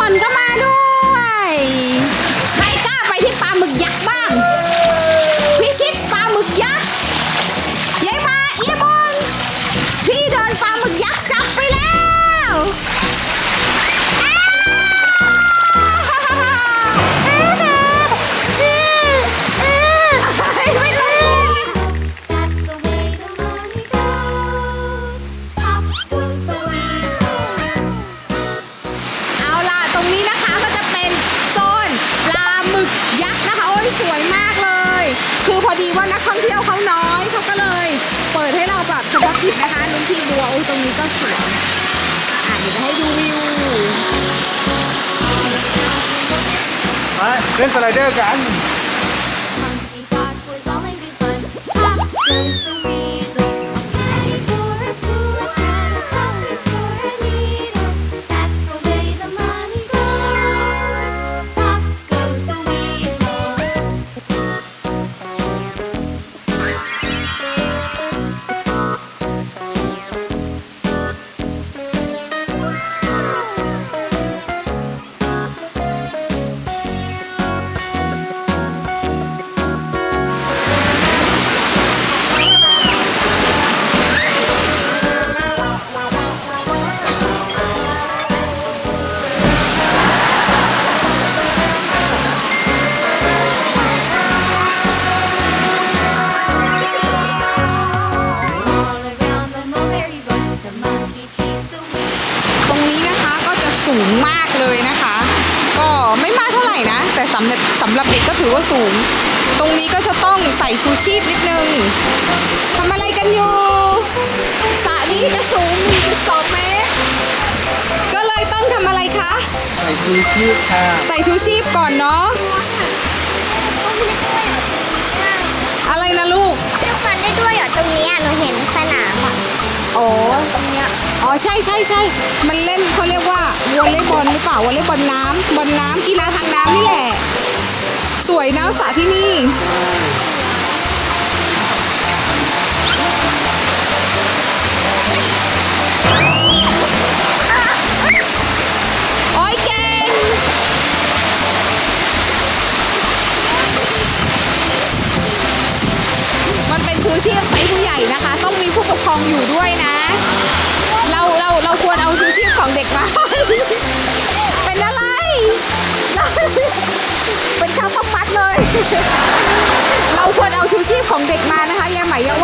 มันก็ นักท่องเที่ยวเขาน้อยเขาก็เลย เปิดให้เราแบบเฉพาะกิจนะคะนุ่นที่บัวโอ้ยตรงนี้ก็สวยอะเดี๋ยวจะให้ดูวิวไปเล่นสไลเดอร์กัน Monkey thought was all in good fun. Pop goes the weasel. หรับสำหรับเด็กก็ถือว่าสูง ตรงนี้ก็จะต้องใส่ชูชีพนิดนึงทำอะไรกันอยู่สระนี้จะสูง 1.2 เมตร ก็เลยต้องทำอะไรคะ ใส่ชูชีพค่ะ ใส่ชูชีพก่อนเนาะ อะไรนะลูกเล่นบอลได้ด้วยเหรอตรงเนี้ยหนูเห็นสนามอะอ๋อตรงเนี้ยอ๋อใช่ใช่ใช่มันเล่นเขาเรียกว่าวอลเลย์บอลหรือเปล่าวอลเลย์บอลน้ำบอลน้ำกีฬาทางน้ำนี่แหละ สวยนะสระที่นี่ โอ้ยเก่ง มันเป็นชูชีพไซส์ผู้ใหญ่นะคะ ต้องมีผู้ปกครองอยู่ด้วยนะ เราเราเราควรเอาชูชีพของเด็กมา อะไรเราเป็นข้าวต้มมัดเลย เราควรเอาชูชีพของเด็กมานะคะยายไหมยัง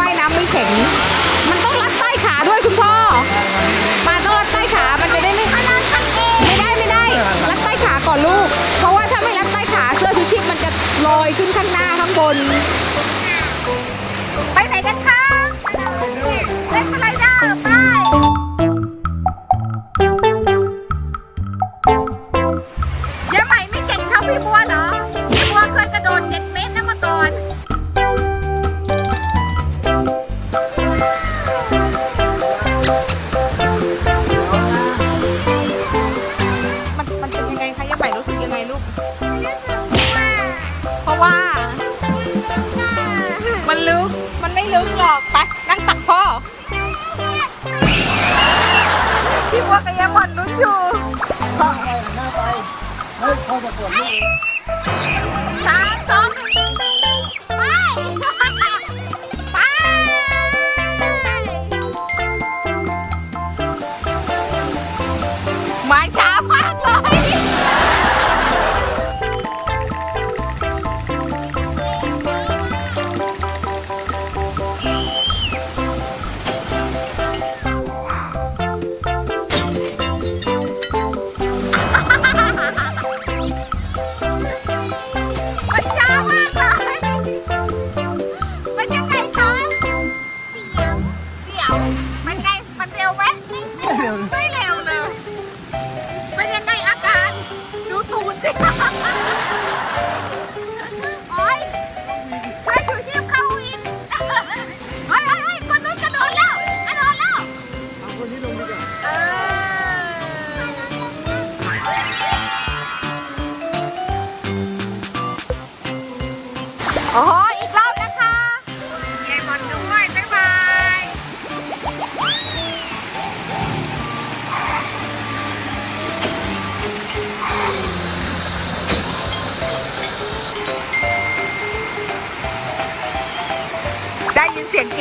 มันไม่ลึกหรอกไปนั่งตักพ่อ พี่บัวกับยายหมอนลุ้นอยู่เฮ้ยเข้าประกวดลูกสามสอง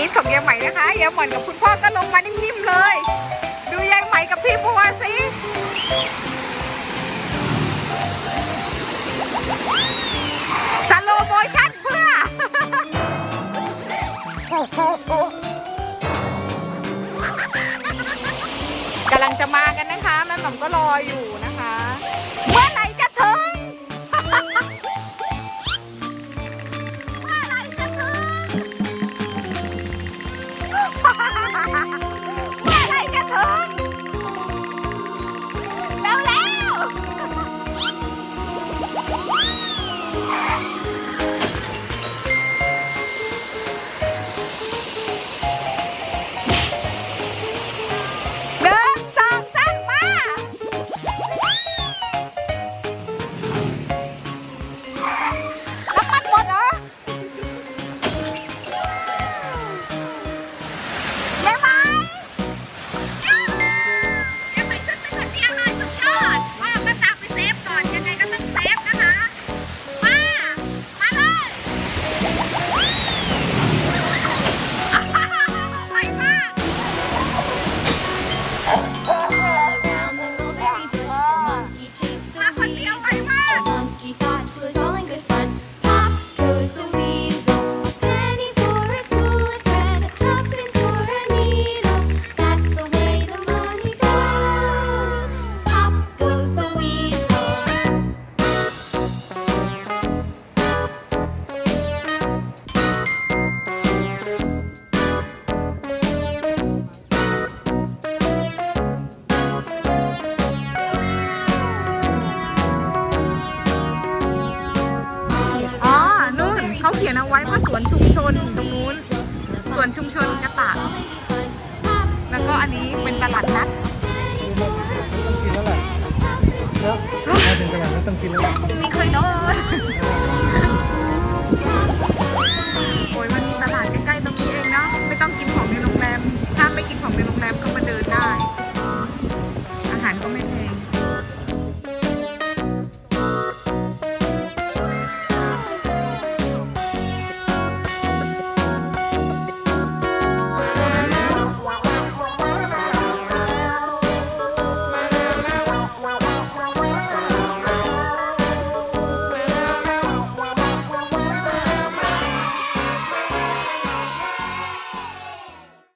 จี๊ของยายใหม่นะคะยายหม่อนกับคุณพ่อก็ลงมานิ่มๆเลย ดูยายใหม่กับพี่บัวสิสโลโมชั่นเพื่อกำลังจะมากันนะคะแม่หม่อมก็รออยู่ Ha ha ha! ถึงตแล้วต้องกินแล้ว มีใครนอน